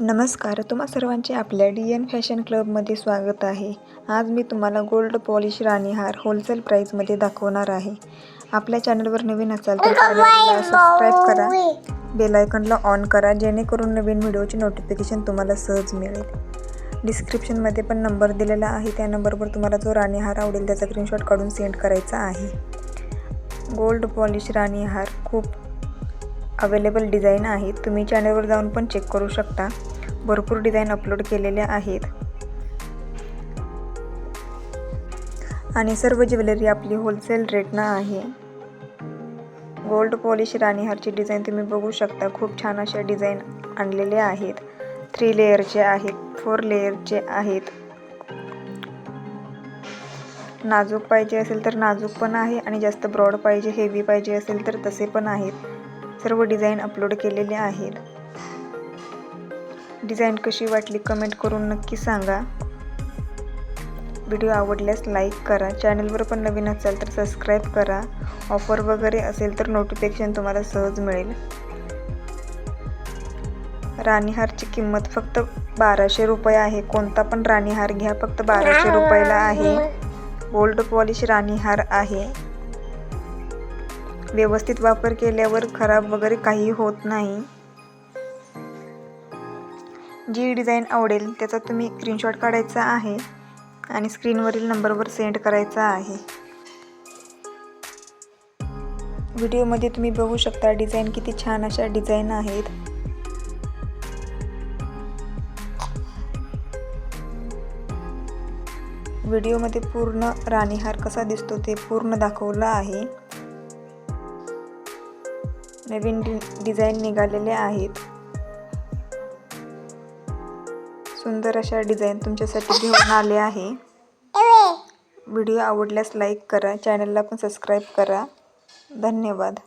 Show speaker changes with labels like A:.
A: नमस्कार तुम्हा सर्वांचे आपल्या डी एन फॅशन क्लबमध्ये स्वागत आहे. आज मी तुम्हाला गोल्ड पॉलिश राणीहार होलसेल प्राईजमध्ये दाखवणार आहे. आपल्या चॅनलवर नवीन असाल तर सबस्क्राईब करा. बेल आयकॉनला ऑन करा जेणेकरून नवीन व्हिडिओची नोटिफिकेशन तुम्हाला सहज मिळेल. डिस्क्रिप्शनमध्ये पण नंबर दिलेला आहे. त्या नंबरवर तुम्हाला जो राणीहार आवडेल त्याचा स्क्रीनशॉट काढून सेंड करायचा आहे. गोल्ड पॉलिश राणीहार खूप अवेलेबल डिझाईन आहेत. तुम्ही चॅनलवर जाऊन पण चेक करू शकता. भरपूर डिझाईन अपलोड केलेल्या आहेत. आणि सर्व ज्वेलरी आपली होलसेल रेटनं आहे. गोल्ड पॉलिश राणीहारची डिझाईन तुम्ही बघू शकता. खूप छान अशा डिझाईन आणलेल्या आहेत. थ्री लेअरचे आहेत. फोर लेअरचे आहेत. नाजूक पाहिजे असेल तर नाजूक पण आहे आणि जास्त ब्रॉड पाहिजे हेवी पाहिजे असेल तर तसे पण आहेत. सर्व डिझाईन अपलोड केलेले आहेत. डिझाईन कशी वाटली कमेंट करून नक्की सांगा. व्हिडिओ आवडल्यास लाईक करा. चॅनलवर पण नवीन असाल तर सबस्क्राईब करा. ऑफर वगैरे असेल तर नोटिफिकेशन तुम्हाला सहज मिळेल. राणीहारची किंमत फक्त बाराशे रुपये आहे. कोणता पण राणीहार घ्या. फक्त बाराशे रुपयाला आहे. गोल्ड पॉलिश राणीहार आहे. व्यवस्थित वापर केल्यावर खराब वगैरे काही होत नाही. जी डिझाईन आवडेल त्याचा तुम्ही स्क्रीनशॉट काढायचा आहे आणि स्क्रीनवरील नंबरवर सेंड करायचा आहे. व्हिडिओमध्ये तुम्ही बघू शकता डिझाईन किती छान अशा डिझाईन आहेत. व्हिडिओमध्ये पूर्ण राणीहार कसा दिसतो ते पूर्ण दाखवलं आहे. नवीन डि डिझाईन निघालेले आहेत. सुंदर अशा डिझाईन तुमच्यासाठी घेऊन आले आहे. व्हिडिओ आवडल्यास लाईक करा चॅनलला पण सबस्क्राईब करा. धन्यवाद.